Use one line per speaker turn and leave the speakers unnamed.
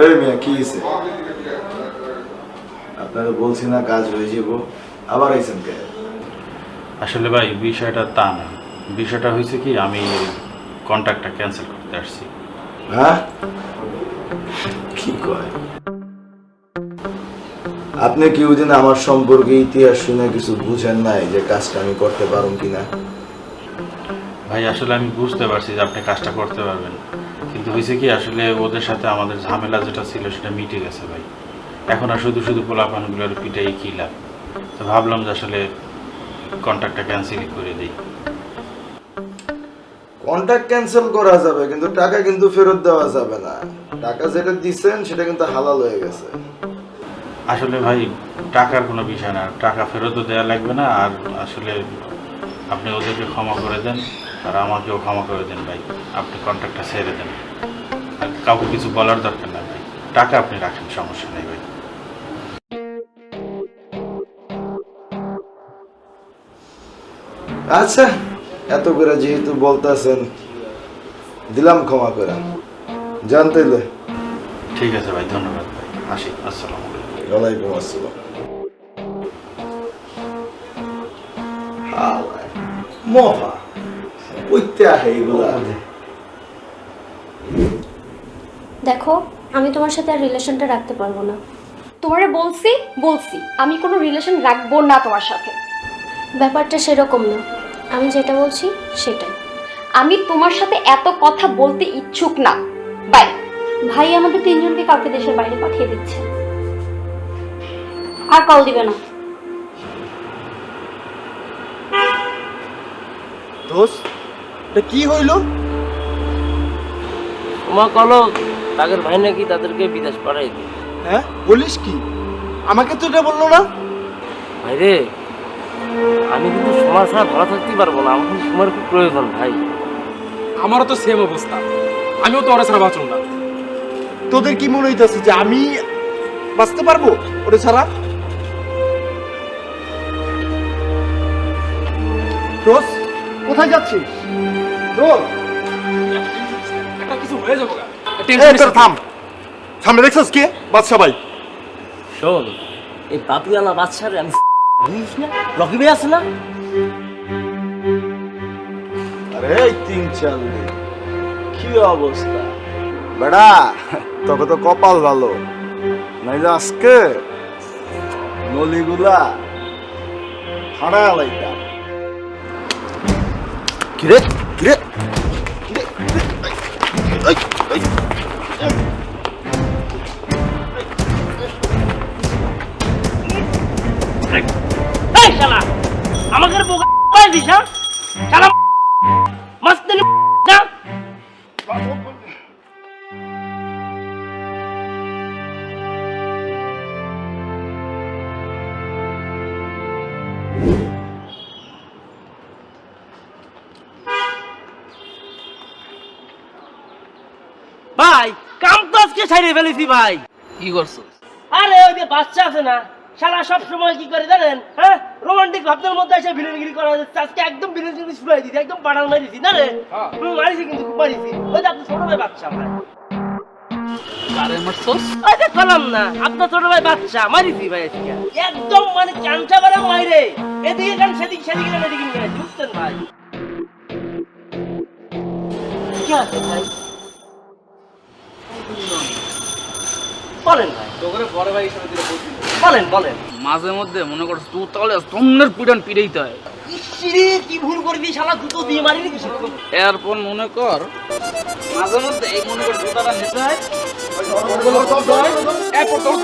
এই মিয়া কি হয়েছে আপনারা বলছি না কাজ হয়ে যাব। আবার আইছেন কে?
আসলে ভাই বিষয়টা তা না। বিষয়টা হয়েছে কি আমি কন্ট্রাক্টটা ক্যান্সেল করতে আসছি।
হ্যাঁ? কি কয়? আপনি কি ওই দিন আমার সম্পর্কে ইতিহাস শুনে কিছু বুঝেন নাই যে কাজটা আমি করতে পারুন কিনা?
ভাই আসলে আমি বুঝতে পারছি যে আপনি কাজটা করতে পারবেন। কিন্তু হয়েছে কি আসলে ওদের সাথে আমাদের ঝামেলা যেটা ছিল সেটা মিটে গেছে ভাই। এখন আর শুধু শুধু পোলাপানগুলোর পিঠাই কী লাভ? তো ভাবলাম যে আসলে কন্ট্রাক্টটা ক্যান্সেলই করে দিই।
কন্ট্রাক্ট ক্যান্সেল করা যাবে কিন্তু টাকা কিন্তু ফেরত দেওয়া যাবে না। টাকা যেটা দিচ্ছেন সেটা কিন্তু হালাল হয়ে গেছে।
আসলে ভাই টাকার কোনো বিষয় না। টাকা ফেরতও দেওয়া লাগবে না আর আসলে আপনি ওদেরকে ক্ষমা করে দেন। আর আমাকেও ক্ষমা করে দেন ভাই। আপনি কন্ট্রাক্টটা ছেড়ে দেন। আর কাউকে কিছু বলার দরকার না ভাই। টাকা আপনি রাখেন সমস্যা নেই ভাই।
আচ্ছা এত করে যেহেতু বলতেছেন দিলাম ক্ষমা করে। জানতে
ঠিক আছে ভাই ধন্যবাদ ভাই। আসি আসসালামু আলাইকুম।
ওয়ালাইকুম আসসালাম। মহা। কইতে আহে এগুলা।
দেখো আমি তোমার সাথে আর রিলেশনটা রাখতে পারব না।
তোমারে বলছি বলছি আমি কোনো রিলেশন রাখব না তোমার সাথে।
ব্যাপারটা সেরকম না। আমি যেটা বলছি সেটাই।
আমি তোমার সাথে এত কথা বলতে ইচ্ছুক না। বাই। ভাই আমাদের তিনজনকে কাউকে দেশের বাইরে পাঠিয়ে দিচ্ছে। আর কল দিবে না।
দোষ এটা কি হইল?
তোমার কলো তাদের ভাই নাকি তাদেরকে বিদেশ পাঠাই দিই
হ্যাঁ? বলিস কি? আমাকে তো এটা বলল না?
ভাই রে আমি কিন্তু সময় ছাড়া ভালো থাকতেই পারব না আমার কিন্তু সময়ের খুব প্রয়োজন ভাই।
আমারও তো সেম অবস্থা। আমিও তো ওরা ছাড়া বাঁচুন না।
তোদের কি মনে হইতেছে যে আমি বাঁচতে পারব ওরে ছাড়া? রোজ কোথায় যাচ্ছিস? রোজ
একটা কিছু হয়ে যাব গা।
এই
টেনশন
তোর থাম। সামনে দেখছস কে? বাদশা ভাই
শোন এই পাপিওয়ালা বাচ্চারে আমি বুঝিস না? রকিবে আছে না?
আরে তিন চাল কি অবস্থা? বেড়া তোকে তো কপাল ভালো। নাইলে আজকে নলিগুলা হারা লাইতাম। কিরে? কিরে কিরে, কিরে, এই, এই, এই।
এই শালা আমাকে বোকা পাই ভাই কাম তো আজকে ছাড়িয়ে ফেলেছি ভাই।
কি করছ?
আরে ওই যে বাচ্চা আছে না সারা সব সময় কি করে জানেন হ্যাঁ? রোমান্টিক ভাবনার মধ্যে এসে ভিলেনগিরি করা হচ্ছে। আজকে একদম ভিলেনগিরি শুরু হয়ে দিছি একদম পাড়াল মারিছি না রে? হুম, মারিছি কিন্তু খুব মারিছি ওই যে আপনার ছোট ভাই বাচ্চা ভাই। কলাম না আপনার ছোট ভাই বাচ্চা মারিছি ভাই আজকে। একদম মানে চামচা বারা মাইরে এদিকে গান সেদিকে সেদিকে গান এদিকে নিয়ে বুঝছেন ভাই? কি আছে ভাই? বলেন বলেন বলেন
মাঝে মধ্যে মনে করছ তুই তাহলে তন্নের পিড়ান হয়
ইসিরে কি ভুল করে দিই শালা দুটো দিয়ে মারি নাকি
এরপর মনে কর মাঝে মধ্যে এই মনে কর জুতাটা নিতে হয় এরপর তোর